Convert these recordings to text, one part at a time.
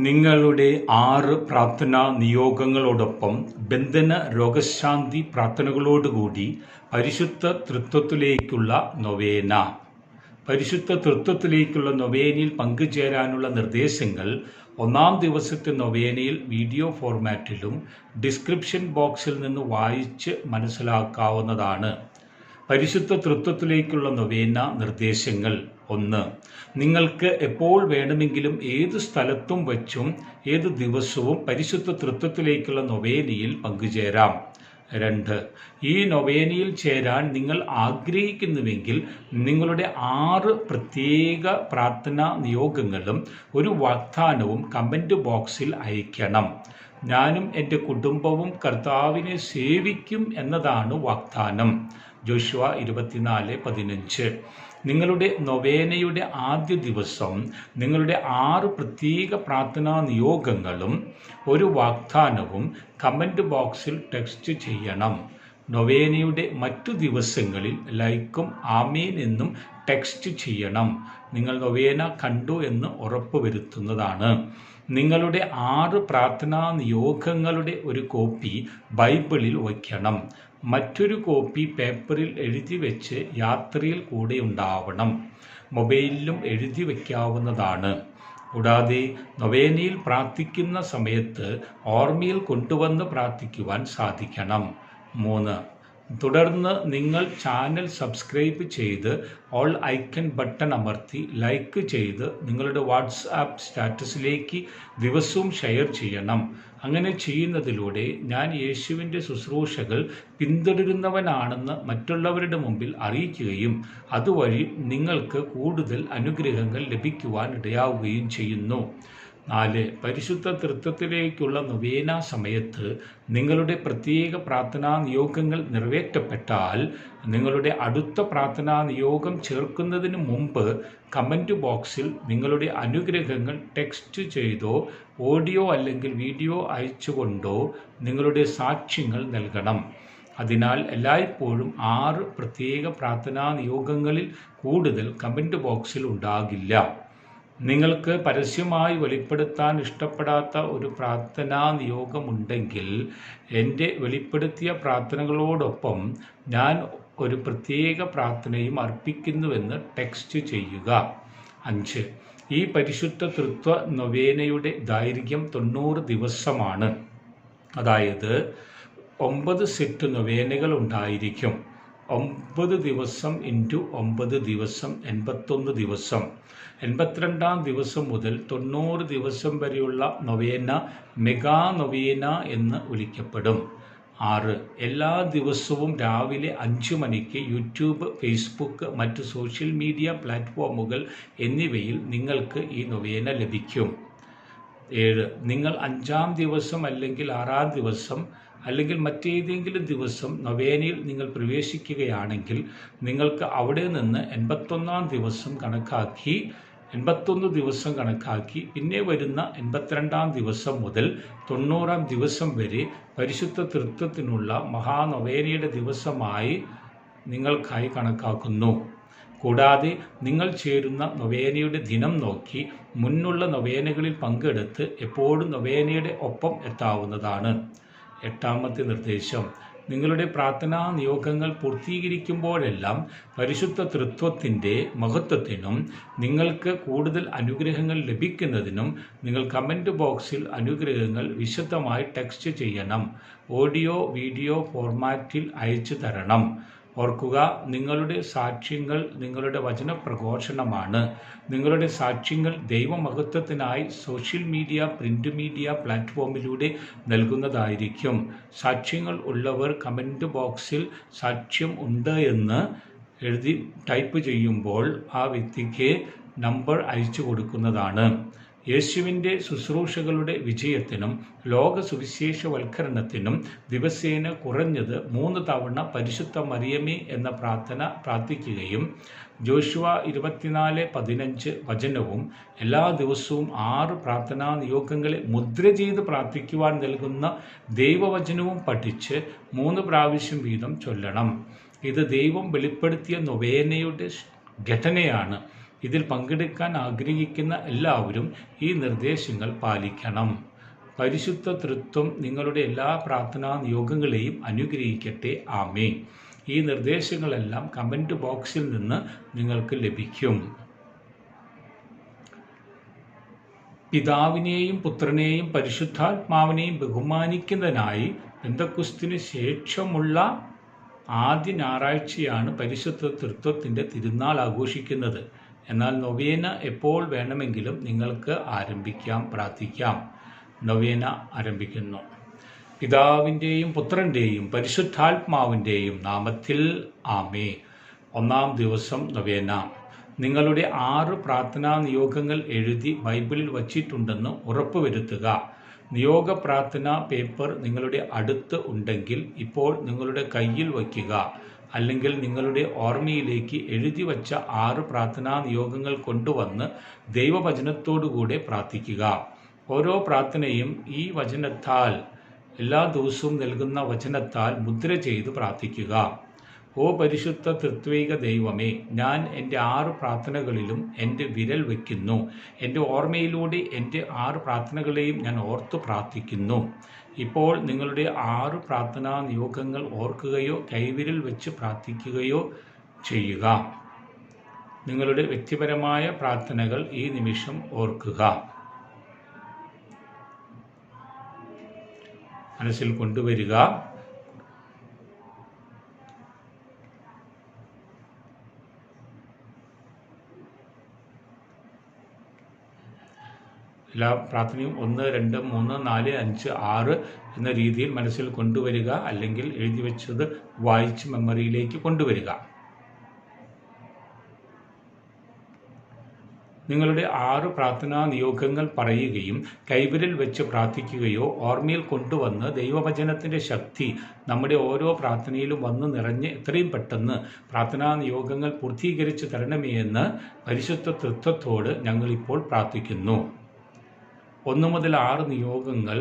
നിങ്ങളുടെ ആറ് പ്രാർത്ഥനാ നിയോഗങ്ങളോടൊപ്പം ബന്ധന രോഗശാന്തി പ്രാർത്ഥനകളോടുകൂടി പരിശുദ്ധ തൃത്വത്തിലേക്കുള്ള നൊവേന. പരിശുദ്ധ തൃത്വത്തിലേക്കുള്ള നൊവേനയിൽ പങ്കുചേരാനുള്ള നിർദ്ദേശങ്ങൾ ഒന്നാം ദിവസത്തെ നൊവേനയിൽ വീഡിയോ ഫോർമാറ്റിലും ഡിസ്ക്രിപ്ഷൻ ബോക്സിൽ നിന്ന് വായിച്ച് മനസ്സിലാക്കാവുന്നതാണ്. പരിശുദ്ധ തൃത്വത്തിലേക്കുള്ള നൊവേന നിർദ്ദേശങ്ങൾ. ഒന്ന് നിങ്ങൾക്ക് എപ്പോൾ വേണമെങ്കിലും ഏത് സ്ഥലത്തും വച്ചും ഏത് ദിവസവും പരിശുദ്ധ തൃത്വത്തിലേക്കുള്ള നൊവേനയിൽ പങ്കുചേരാം. രണ്ട് ഈ നൊവേനയിൽ ചേരാൻ നിങ്ങൾ ആഗ്രഹിക്കുന്നുവെങ്കിൽ നിങ്ങളുടെ ആറ് പ്രത്യേക പ്രാർത്ഥനാ നിയോഗങ്ങളും ഒരു വാഗ്ദാനവും കമന്റ് ബോക്സിൽ അയക്കണം ഞാനും എന്റെ കുടുംബവും കർത്താവിനെ സേവിക്കും എന്നതാണ് വാഗ്ദാനം. ജോഷുവ ഇരുപത്തിനാല് പതിനഞ്ച്. നിങ്ങളുടെ നൊവേനയുടെ ആദ്യ ദിവസം നിങ്ങളുടെ ആറ് പ്രത്യേക പ്രാർത്ഥനാ നിയോഗങ്ങളും ഒരു വാഗ്ദാനവും കമന്റ് ബോക്സിൽ ടെക്സ്റ്റ് ചെയ്യണം. നൊവേനയുടെ മറ്റു ദിവസങ്ങളിൽ ലൈക്കും ആമേൻ എന്നും ടെക്സ്റ്റ് ചെയ്യണം. നിങ്ങൾ നൊവേന കണ്ടു എന്ന് ഉറപ്പുവരുത്തുന്നതാണ് നിങ്ങളുടെ ആറ് പ്രാർത്ഥനാ നിയോഗങ്ങളുടെ ഒരു കോപ്പി ബൈബിളിൽ വയ്ക്കണം. മറ്റൊരു കോപ്പി പേപ്പറിൽ എഴുതി വെച്ച് യാത്രയിൽ കൂടെ ഉണ്ടാവണം. മൊബൈലിലും എഴുതി വയ്ക്കാവുന്നതാണ്. കൂടാതെ നൊവേനയിൽ പ്രാർത്ഥിക്കുന്ന സമയത്ത് ഓർമ്മയിൽ കൊണ്ടുവന്ന് പ്രാർത്ഥിക്കുവാൻ സാധിക്കണം. മൂന്ന് തുടർന്ന് നിങ്ങൾ ചാനൽ സബ്സ്ക്രൈബ് ചെയ്ത് ഓൾ ഐക്കൺ ബട്ടൺ അമർത്തി ലൈക്ക് ചെയ്ത് നിങ്ങളുടെ വാട്സാപ്പ് സ്റ്റാറ്റസിലേക്ക് ദിവസവും ഷെയർ ചെയ്യണം. അങ്ങനെ ചെയ്യുന്നതിലൂടെ ഞാൻ യേശുവിന്റെ ശുശ്രൂഷകൾ പിന്തുടരുന്നവനാണെന്ന് മറ്റുള്ളവരുടെ മുമ്പിൽ അറിയിക്കുകയും അതുവഴി നിങ്ങൾക്ക് കൂടുതൽ അനുഗ്രഹങ്ങൾ ലഭിക്കുവാൻ ഇടയാവുകയും ചെയ്യുന്നു. നാല് പരിശുദ്ധ തൃത്വത്തിലേക്കുള്ള നൊവേന സമയത്ത് നിങ്ങളുടെ പ്രത്യേക പ്രാർത്ഥനാ നിയോഗങ്ങൾ നിറവേറ്റപ്പെട്ടാൽ നിങ്ങളുടെ അടുത്ത പ്രാർത്ഥനാ നിയോഗം ചേർക്കുന്നതിന് മുമ്പ് കമന്റ് ബോക്സിൽ നിങ്ങളുടെ അനുഗ്രഹങ്ങൾ ടെക്സ്റ്റ് ചെയ്തോ ഓഡിയോ അല്ലെങ്കിൽ വീഡിയോ അയച്ചുകൊണ്ടോ നിങ്ങളുടെ സാക്ഷ്യങ്ങൾ നൽകണം. അതിനാൽ എല്ലായ്പ്പോഴും ആറ് പ്രത്യേക പ്രാർത്ഥനാ നിയോഗങ്ങളിൽ കൂടുതൽ കമന്റ് ബോക്സിൽ ഉണ്ടാകില്ല. നിങ്ങൾക്ക് പരസ്യമായി വെളിപ്പെടുത്താൻ ഇഷ്ടപ്പെടാത്ത ഒരു പ്രാർത്ഥനാ നിയോഗമുണ്ടെങ്കിൽ എന്റെ വെളിപ്പെടുത്തിയ പ്രാർത്ഥനകളോടൊപ്പം ഞാൻ ഒരു പ്രത്യേക പ്രാർത്ഥനയും അർപ്പിക്കുന്നുവെന്ന് ടെക്സ്റ്റ് ചെയ്യുക. അഞ്ച്. ഈ പരിശുദ്ധ തൃത്വ നൊവേനയുടെ ദൈർഘ്യം തൊണ്ണൂറ് ദിവസമാണ്. അതായത് ഒമ്പത് സെറ്റ് നൊവേനകൾ ഉണ്ടായിരിക്കും. ഒമ്പത് ദിവസം ഇന്റു ഒമ്പത് ദിവസം എൺപത്തൊന്ന് ദിവസം. എൺപത്തിരണ്ടാം ദിവസം മുതൽ തൊണ്ണൂറ് ദിവസം വരെയുള്ള നൊവേന മെഗാ നൊവേന എന്ന് വിളിക്കപ്പെടും. ആറ് എല്ലാ ദിവസവും രാവിലെ അഞ്ച് മണിക്ക് യൂട്യൂബ് ഫേസ്ബുക്ക് മറ്റ് സോഷ്യൽ മീഡിയ പ്ലാറ്റ്ഫോമുകൾ എന്നിവയിൽ നിങ്ങൾക്ക് ഈ നൊവേന ലഭിക്കും. ഏഴ് നിങ്ങൾ അഞ്ചാം ദിവസം അല്ലെങ്കിൽ ആറാം ദിവസം അല്ലെങ്കിൽ മറ്റേതെങ്കിലും ദിവസം നൊവേനയിൽ നിങ്ങൾ പ്രവേശിക്കുകയാണെങ്കിൽ നിങ്ങൾക്ക് അവിടെ നിന്ന് എൺപത്തൊന്നാം ദിവസം കണക്കാക്കി എൺപത്തൊന്ന് ദിവസം കണക്കാക്കി പിന്നെ വരുന്ന എൺപത്തിരണ്ടാം ദിവസം മുതൽ തൊണ്ണൂറാം ദിവസം വരെ പരിശുദ്ധ തൃത്വത്തിനുള്ള മഹാനൊവേനയുടെ ദിവസമായി നിങ്ങൾക്കായി കണക്കാക്കുന്നു. കൂടാതെ നിങ്ങൾ ചേരുന്ന നൊവേനയുടെ ദിനം നോക്കി മുന്നുള്ള നൊവേനകളിൽ പങ്കെടുത്ത് എപ്പോഴും നൊവേനയുടെ ഒപ്പം എത്താവുന്നതാണ്. എട്ടാമത്തെ നിർദ്ദേശം. നിങ്ങളുടെ പ്രാർത്ഥനാ നിയോഗങ്ങൾ പൂർത്തീകരിക്കുമ്പോഴെല്ലാം പരിശുദ്ധ തൃത്വത്തിന്റെ മഹത്വത്തിനും നിങ്ങൾക്ക് കൂടുതൽ അനുഗ്രഹങ്ങൾ ലഭിക്കുന്നതിനും നിങ്ങൾ കമന്റ് ബോക്സിൽ അനുഗ്രഹങ്ങൾ വിശദമായി ടെക്സ്റ്റ് ചെയ്യണം. ഓഡിയോ വീഡിയോ ഫോർമാറ്റിൽ അയച്ചു തരണം. ഓർക്കുക നിങ്ങളുടെ സാക്ഷ്യങ്ങൾ നിങ്ങളുടെ വചന പ്രഘോഷണമാണ് നിങ്ങളുടെ സാക്ഷ്യങ്ങൾ ദൈവമഹത്വത്തിനായി സോഷ്യൽ മീഡിയ പ്രിന്റ് മീഡിയ പ്ലാറ്റ്ഫോമിലൂടെ നൽകുന്നതായിരിക്കും. സാക്ഷ്യങ്ങൾ ഉള്ളവർ കമന്റ് ബോക്സിൽ സാക്ഷ്യം ഉണ്ട് എന്ന് എഴുതി ടൈപ്പ് ചെയ്യുമ്പോൾ ആ വ്യക്തിക്ക് നമ്പർ അയച്ചു കൊടുക്കുന്നതാണ്. യേശുവിന്റെ ശുശ്രൂഷകളുടെ വിജയത്തിനും ലോക സുവിശേഷവൽക്കരണത്തിനും ദിവസേന കുറഞ്ഞത് മൂന്ന് തവണ പരിശുദ്ധ മറിയമേ എന്ന പ്രാർത്ഥന പ്രാർത്ഥിക്കുകയും ജോഷുവ ഇരുപത്തിനാല് പതിനഞ്ച് വചനവും എല്ലാ ദിവസവും ആറ് പ്രാർത്ഥനാ നിയോഗങ്ങളെ മുദ്ര ചെയ്ത് പ്രാർത്ഥിക്കുവാൻ നൽകുന്ന ദൈവവചനവും പഠിച്ച് മൂന്ന് പ്രാവശ്യം വീതം ചൊല്ലണം. ഇത് ദൈവം വെളിപ്പെടുത്തിയ നൊവേനയുടെ ഘടനയാണ്. ഇതിൽ പങ്കെടുക്കാൻ ആഗ്രഹിക്കുന്ന എല്ലാവരും ഈ നിർദ്ദേശങ്ങൾ പാലിക്കണം. പരിശുദ്ധ തൃത്വം നിങ്ങളുടെ എല്ലാ പ്രാർത്ഥനാ നിയോഗങ്ങളെയും അനുഗ്രഹിക്കട്ടെ. ആമേ ഈ നിർദ്ദേശങ്ങളെല്ലാം കമന്റ് ബോക്സിൽ നിന്ന് നിങ്ങൾക്ക് ലഭിക്കും. പിതാവിനെയും പുത്രനെയും പരിശുദ്ധാത്മാവിനെയും ബഹുമാനിക്കുന്നതിനായി ബന്ധക്കുസ്തിന് ശേഷമുള്ള ആദ്യ ഞായറാഴ്ചയാണ് പരിശുദ്ധ തൃത്വത്തിന്റെ തിരുനാൾ ആഘോഷിക്കുന്നത്. എന്നാൽ നൊവേന എപ്പോൾ വേണമെങ്കിലും നിങ്ങൾക്ക് ആരംഭിക്കാം പ്രാർത്ഥിക്കാം. നൊവേന ആരംഭിക്കുന്നു. പിതാവിന്റെയും പുത്രന്റെയും പരിശുദ്ധാത്മാവിന്റെയും നാമത്തിൽ ആമേ. ഒന്നാം ദിവസം നൊവേന. നിങ്ങളുടെ ആറ് പ്രാർത്ഥനാ നിയോഗങ്ങൾ എഴുതി ബൈബിളിൽ വച്ചിട്ടുണ്ടെന്ന് ഉറപ്പുവരുത്തുക. നിയോഗ പ്രാർത്ഥന പേപ്പർ നിങ്ങളുടെ അടുത്ത് ഉണ്ടെങ്കിൽ ഇപ്പോൾ നിങ്ങളുടെ കയ്യിൽ വയ്ക്കുക. അല്ലെങ്കിൽ നിങ്ങളുടെ ഓർമ്മയിലേക്ക് എഴുതി വച്ച ആറ് പ്രാർത്ഥനാ നിയോഗങ്ങൾ കൊണ്ടുവന്ന് ദൈവവചനത്തോടുകൂടെ പ്രാർത്ഥിക്കുക. ഓരോ പ്രാർത്ഥനയും ഈ വചനത്താൽ എല്ലാ ദിവസവും നൽകുന്ന വചനത്താൽ മുദ്ര ചെയ്ത് പ്രാർത്ഥിക്കുക. ഓ പരിശുദ്ധ തൃത്വിക ദൈവമേ ഞാൻ എന്റെ ആറ് പ്രാർത്ഥനകളിലും എന്റെ വിരൽ വയ്ക്കുന്നു. എന്റെ ഓർമ്മയിലൂടെ എന്റെ ആറ് പ്രാർത്ഥനകളെയും ഞാൻ ഓർത്തു പ്രാർത്ഥിക്കുന്നു. ഇപ്പോൾ നിങ്ങളുടെ ആറ് പ്രാർത്ഥനാ നിയോഗങ്ങൾ ഓർക്കുകയോ കൈവിരൽ വെച്ച് പ്രാർത്ഥിക്കുകയോ ചെയ്യുക. നിങ്ങളുടെ വ്യക്തിപരമായ പ്രാർത്ഥനകൾ ഈ നിമിഷം ഓർക്കുക. മനസ്സിൽ കൊണ്ടുവരിക. എല്ലാ പ്രാർത്ഥനയും ഒന്ന് രണ്ട് മൂന്ന് നാല് അഞ്ച് ആറ് എന്ന രീതിയിൽ മനസ്സിൽ കൊണ്ടുവരിക അല്ലെങ്കിൽ എഴുതി വെച്ചത് വായിച്ച് മെമ്മറിയിലേക്ക് കൊണ്ടുവരിക. നിങ്ങളുടെ ആറ് പ്രാർത്ഥനാ നിയോഗങ്ങൾ പറയുകയും കൈവിരൽ വെച്ച് പ്രാർത്ഥിക്കുകയോ ഓർമ്മയിൽ കൊണ്ടുവന്ന് ദൈവവചനത്തിന്റെ ശക്തി നമ്മുടെ ഓരോ പ്രാർത്ഥനയിലും വന്ന് നിറഞ്ഞ് എത്രയും പെട്ടെന്ന് പ്രാർത്ഥനാ നിയോഗങ്ങൾ പൂർത്തീകരിച്ച് തരണമേ എന്ന് പരിശുദ്ധ തൃത്വത്തോട് ഞങ്ങളിപ്പോൾ പ്രാർത്ഥിക്കുന്നു. ഒന്ന് മുതൽ ആറ് നിയോഗങ്ങൾ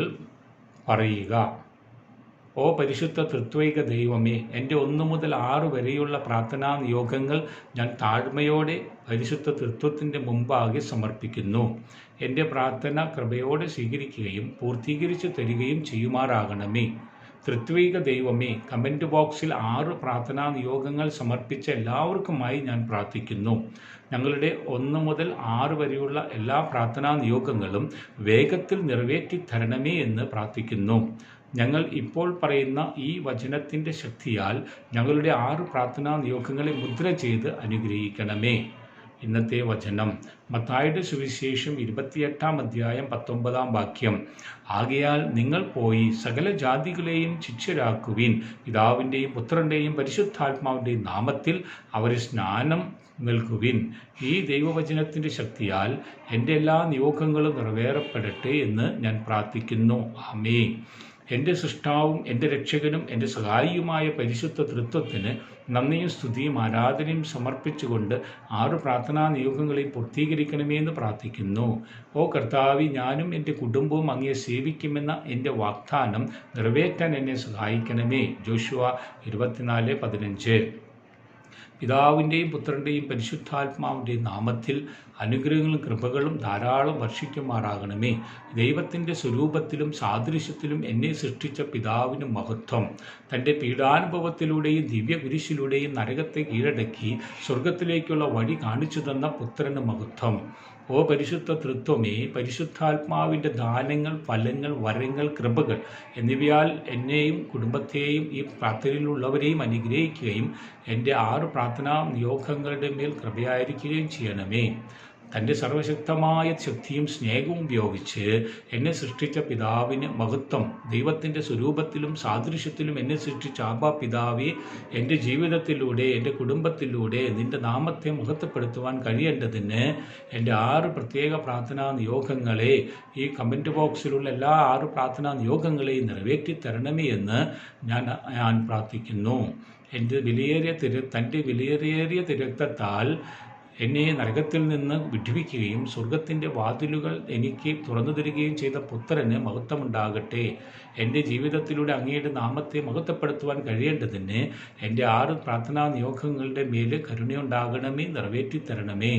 പറയുക. ഓ പരിശുദ്ധ തൃത്വൈക ദൈവമേ എന്റെ ഒന്ന് മുതൽ ആറ് വരെയുള്ള പ്രാർത്ഥനാ നിയോഗങ്ങൾ ഞാൻ താഴ്മയോടെ പരിശുദ്ധ തൃത്വത്തിന്റെ മുമ്പാകെ സമർപ്പിക്കുന്നു. എന്റെ പ്രാർത്ഥന കൃപയോടെ സ്വീകരിക്കുകയും പൂർത്തീകരിച്ചു തരികയും ചെയ്യുമാറാകണമേ. തൃത്വിക ദൈവമേ കമന്റ് ബോക്സിൽ ആറ് പ്രാർത്ഥനാ നിയോഗങ്ങൾ സമർപ്പിച്ച എല്ലാവർക്കുമായി ഞാൻ പ്രാർത്ഥിക്കുന്നു. ഞങ്ങളുടെ ഒന്ന് മുതൽ ആറ് വരെയുള്ള എല്ലാ പ്രാർത്ഥനാ നിയോഗങ്ങളും വേഗത്തിൽ നിറവേറ്റി തരണമേ എന്ന് പ്രാർത്ഥിക്കുന്നു. ഞങ്ങൾ ഇപ്പോൾ പറയുന്ന ഈ വചനത്തിന്റെ ശക്തിയാൽ ഞങ്ങളുടെ ആറ് പ്രാർത്ഥനാ നിയോഗങ്ങളെ മുദ്ര ചെയ്ത് അനുഗ്രഹിക്കണമേ. ഇന്നത്തെ വചനം. മത്തായുടെ സുവിശേഷം ഇരുപത്തിയെട്ടാം അധ്യായം പത്തൊമ്പതാം വാക്യം. ആകയാൽ നിങ്ങൾ പോയി സകല ജാതികളെയും ശിക്ഷരാക്കുവിൻ. പിതാവിന്റെയും പുത്രന്റെയും പരിശുദ്ധാത്മാവിന്റെയും നാമത്തിൽ അവരെ സ്നാനം നൽകുവിൻ. ഈ ദൈവവചനത്തിന്റെ ശക്തിയാൽ എന്റെ എല്ലാ നിയോഗങ്ങളും നിറവേറപ്പെടട്ടെ എന്ന് ഞാൻ പ്രാർത്ഥിക്കുന്നു. ആമേ എന്റെ സൃഷ്ടാവും എന്റെ രക്ഷകനും എന്റെ സഹായിയുമായ പരിശുദ്ധ തൃത്വത്തിന് നന്ദിയും സ്തുതിയും ആരാധനയും സമർപ്പിച്ചുകൊണ്ട് ആറ് പ്രാർത്ഥനാ നിയോഗങ്ങളെ പൂർത്തീകരിക്കണമേ എന്ന് പ്രാർത്ഥിക്കുന്നു. ഓ കർത്താവി ഞാനും എന്റെ കുടുംബവും അങ്ങയെ സേവിക്കുമെന്ന എന്റെ വാഗ്ദാനം നിറവേറ്റാൻ എന്നെ സഹായിക്കണമേ. ജോഷുവ ഇരുപത്തിനാല് പതിനഞ്ച്. പിതാവിന്റെയും പുത്രന്റെയും പരിശുദ്ധാത്മാവിന്റെയും നാമത്തിൽ അനുഗ്രഹങ്ങളും കൃപകളും ധാരാളം വർഷിക്കുമാറാകണമേ. ദൈവത്തിന്റെ സ്വരൂപത്തിലും സാദൃശ്യത്തിലും എന്നെ സൃഷ്ടിച്ച പിതാവിന് മഹത്വം. തന്റെ പീഡാനുഭവത്തിലൂടെയും ദിവ്യകുരിശിലൂടെയും നരകത്തെ കീഴടക്കി സ്വർഗത്തിലേക്കുള്ള വഴി കാണിച്ചു തന്ന പുത്രന് മഹത്വം. ഓ പരിശുദ്ധ തൃത്വമേ പരിശുദ്ധാത്മാവിന്റെ ദാനങ്ങൾ ഫലങ്ങൾ വരങ്ങൾ കൃപകൾ എന്നിവയാൽ എന്നെയും കുടുംബത്തെയും ഈ പ്രാർത്ഥനയിലുള്ളവരെയും അനുഗ്രഹിക്കുകയും എന്റെ ആറ് പ്രാർത്ഥനാ നിയോഗങ്ങളുടെ മേൽ കൃപയായിരിക്കുകയും ചെയ്യണമേ. തന്റെ സർവശക്തമായ ശക്തിയും സ്നേഹവും ഉപയോഗിച്ച് എന്നെ സൃഷ്ടിച്ച പിതാവിന് മഹത്വം ദൈവത്തിന്റെ സ്വരൂപത്തിലും സാദൃശ്യത്തിലും എന്നെ സൃഷ്ടിച്ച ആബാ പിതാവെ എന്റെ ജീവിതത്തിലൂടെ എന്റെ കുടുംബത്തിലൂടെ നിന്റെ നാമത്തെ മഹത്വപ്പെടുത്തുവാൻ കഴിയേണ്ടതിന് എന്റെ ആറ് പ്രത്യേക പ്രാർത്ഥനാ നിയോഗങ്ങളെ ഈ കമന്റ് ബോക്സിലുള്ള എല്ലാ ആറ് പ്രാർത്ഥനാ നിയോഗങ്ങളെയും നിറവേറ്റി തരണമേ എന്ന് ഞാൻ ഞാൻ പ്രാർത്ഥിക്കുന്നു. എന്റെ വിലയേറിയ തിര തന്റെ വിലയേറിയ തിരക്തത്താൽ എന്നെ നരകത്തിൽ നിന്ന് വിടുവിക്കുകയും സ്വർഗത്തിന്റെ വാതിലുകൾ എനിക്ക് തുറന്നു തരികയും ചെയ്ത പുത്രന് മഹത്വമുണ്ടാകട്ടെ. എന്റെ ജീവിതത്തിലൂടെ അങ്ങയുടെ നാമത്തെ മഹത്വപ്പെടുത്തുവാൻ കഴിയേണ്ടതിന് എന്റെ ആറ് പ്രാർത്ഥനാ നിയോഗങ്ങളുടെ മേൽ കരുണയുണ്ടാകണമേ നിറവേറ്റി തരണമേ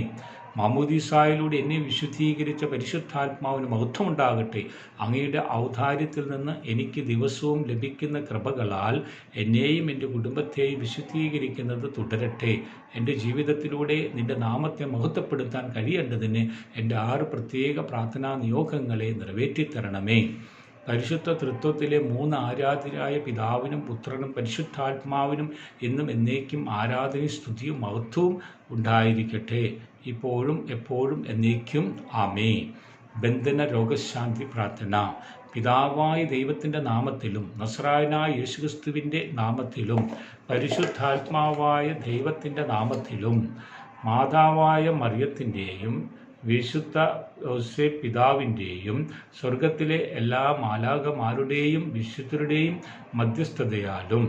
മാമോദീസായിലൂടെ എന്നെ വിശുദ്ധീകരിച്ച പരിശുദ്ധാത്മാവിന് മഹത്വമുണ്ടാകട്ടെ. അങ്ങയുടെ ഔദാര്യത്തിൽ നിന്ന് എനിക്ക് ദിവസവും ലഭിക്കുന്ന കൃപകളാൽ എന്നെയും എന്റെ കുടുംബത്തെയും വിശുദ്ധീകരിക്കുന്നത് തുടരട്ടെ. എന്റെ ജീവിതത്തിലൂടെ നിന്റെ നാമത്തെ മഹത്വപ്പെടുത്താൻ കഴിയേണ്ടതിന് എന്റെ ആറ് പ്രത്യേക പ്രാർത്ഥനാ നിയോഗങ്ങളെ നിറവേറ്റിത്തരണമേ. പരിശുദ്ധ തൃത്വത്തിലെ മൂന്ന് ആരാധരായ പിതാവിനും പുത്രനും പരിശുദ്ധാത്മാവിനും എന്നും എന്നേക്കും ആരാധനയും സ്തുതിയും മഹത്വവും ഉണ്ടായിരിക്കട്ടെ. ഇപ്പോഴും എപ്പോഴും എന്നേക്കും ആമേ ബന്ധന രോഗശാന്തി പ്രാർത്ഥന. പിതാവായ ദൈവത്തിന്റെ നാമത്തിലും നസ്രായനായ യേശുക്രിസ്തുവിന്റെ നാമത്തിലും പരിശുദ്ധാത്മാവായ ദൈവത്തിന്റെ നാമത്തിലും മാതാവായ മറിയത്തിന്റെയും വിശുദ്ധ ഔസേ പിതാവിന്റെയും സ്വർഗത്തിലെ എല്ലാ മാലാകമാരുടെയും വിശുദ്ധരുടെയും മധ്യസ്ഥതയാലും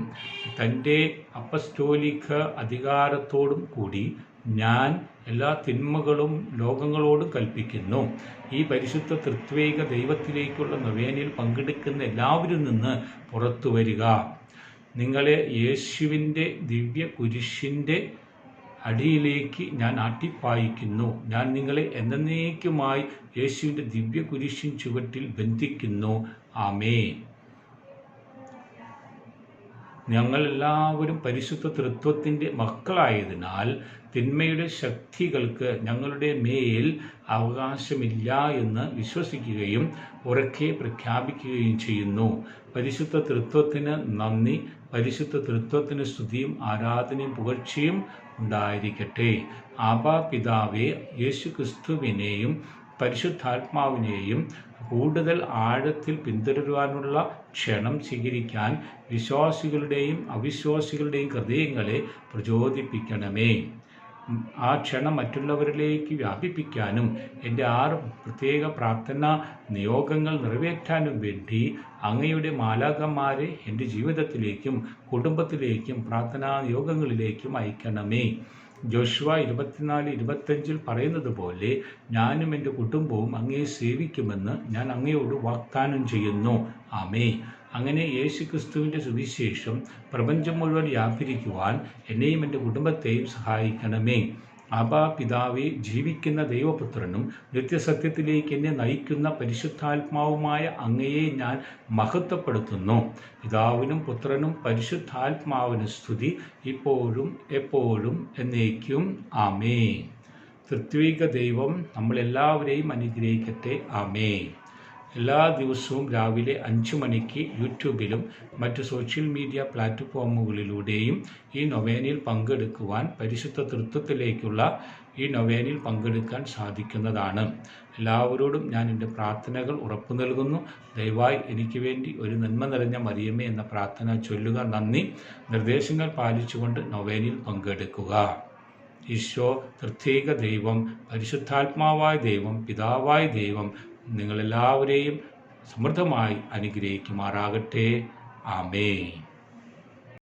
തന്റെ അപ്പസ്റ്റോലിക അധികാരത്തോടും കൂടി ഞാൻ എല്ലാ തിന്മകളും ലോകങ്ങളോട് കൽപ്പിക്കുന്നു. ഈ പരിശുദ്ധ തൃത്വേക ദൈവത്തിലേക്കുള്ള നവേനയിൽ പങ്കെടുക്കുന്ന എല്ലാവരും നിന്ന് പുറത്തു വരിക നിങ്ങളെ യേശുവിന്റെ ദിവ്യ കുരിശിന്റെ അടിയിലേക്ക് ഞാൻ ആട്ടിപ്പായിക്കുന്നു. ഞാൻ നിങ്ങളെ എന്നേക്കുമായി യേശുവിന്റെ ദിവ്യ കുരിശിൻ ചുവട്ടിൽ ബന്ധിക്കുന്നു. ആമേ ഞങ്ങളെല്ലാവരും പരിശുദ്ധ തൃത്വത്തിന്റെ മക്കളായതിനാൽ തിന്മയുടെ ശക്തികൾക്ക് ഞങ്ങളുടെ മേൽ അവകാശമില്ല എന്ന് വിശ്വസിക്കുകയും ഉറക്കെ പ്രഖ്യാപിക്കുകയും ചെയ്യുന്നു. പരിശുദ്ധ തൃത്വത്തിന് നന്ദി. പരിശുദ്ധ തൃത്വത്തിന് സ്തുതിയും ആരാധനയും പുകഴ്ചയും ഉണ്ടായിരിക്കട്ടെ. ആബാ പിതാവെ യേശു ക്രിസ്തുവിനെയും പരിശുദ്ധാത്മാവിനെയും കൂടുതൽ ആഴത്തിൽ പിന്തുടരുവാനുള്ള ക്ഷണം സ്വീകരിക്കാൻ വിശ്വാസികളുടെയും അവിശ്വാസികളുടെയും ഹൃദയങ്ങളെ പ്രചോദിപ്പിക്കണമേ. ആ ക്ഷണം മറ്റുള്ളവരിലേക്ക് വ്യാപിപ്പിക്കാനും എന്റെ ആറ് പ്രത്യേക പ്രാർത്ഥന നിയോഗങ്ങൾ നിറവേറ്റാനും വേണ്ടി അങ്ങയുടെ മാലാകന്മാരെ എന്റെ ജീവിതത്തിലേക്കും കുടുംബത്തിലേക്കും പ്രാർത്ഥനാ നിയോഗങ്ങളിലേക്കും അയക്കണമേ. ജോഷുവ ഇരുപത്തിനാല് ഇരുപത്തഞ്ചിൽ പറയുന്നത് പോലെ ഞാനും എന്റെ കുടുംബവും അങ്ങയെ സേവിക്കുമെന്ന് ഞാൻ അങ്ങയോട് വാഗ്ദാനം ചെയ്യുന്നു. ആമേ അങ്ങനെ യേശു ക്രിസ്തുവിന്റെ സുവിശേഷം പ്രപഞ്ചം മുഴുവൻ വ്യാപരിക്കുവാൻ എന്നെയും എന്റെ കുടുംബത്തെയും സഹായിക്കണമേ. ആബാ പിതാവെ ജീവിക്കുന്ന ദൈവപുത്രനും നിത്യസത്യത്തിലേക്ക് എന്നെ നയിക്കുന്ന പരിശുദ്ധാത്മാവുമായ അങ്ങയെ ഞാൻ മഹത്വപ്പെടുത്തുന്നു. പിതാവിനും പുത്രനും പരിശുദ്ധാത്മാവിനും സ്തുതി ഇപ്പോഴും എപ്പോഴും എന്നേക്കും. ആമേ തൃത്വിക ദൈവം നമ്മളെല്ലാവരെയും അനുഗ്രഹിക്കട്ടെ. ആമേ എല്ലാ ദിവസവും രാവിലെ അഞ്ച് മണിക്ക് യൂട്യൂബിലും മറ്റ് സോഷ്യൽ മീഡിയ പ്ലാറ്റ്ഫോമുകളിലൂടെയും ഈ നൊവേനയിൽ പങ്കെടുക്കുവാൻ പരിശുദ്ധ തൃത്വത്തിലേക്കുള്ള ഈ നൊവേനയിൽ പങ്കെടുക്കാൻ സാധിക്കുന്നതാണ്. എല്ലാവരോടും ഞാൻ എന്റെ പ്രാർത്ഥനകൾ ഉറപ്പു നൽകുന്നു. ദയവായി എനിക്ക് വേണ്ടി ഒരു നന്മ നിറഞ്ഞ മറിയമേ എന്ന പ്രാർത്ഥന ചൊല്ലുക. നന്ദി. നിർദ്ദേശങ്ങൾ പാലിച്ചുകൊണ്ട് നൊവേനയിൽ പങ്കെടുക്കുക. ഈശോ പ്രത്യേക ദൈവം പരിശുദ്ധാത്മാവായ ദൈവം പിതാവായ ദൈവം നിങ്ങളെല്ലാവരെയും സമൃദ്ധമായി അനുഗ്രഹിക്കുമാറാകട്ടെ. ആമേ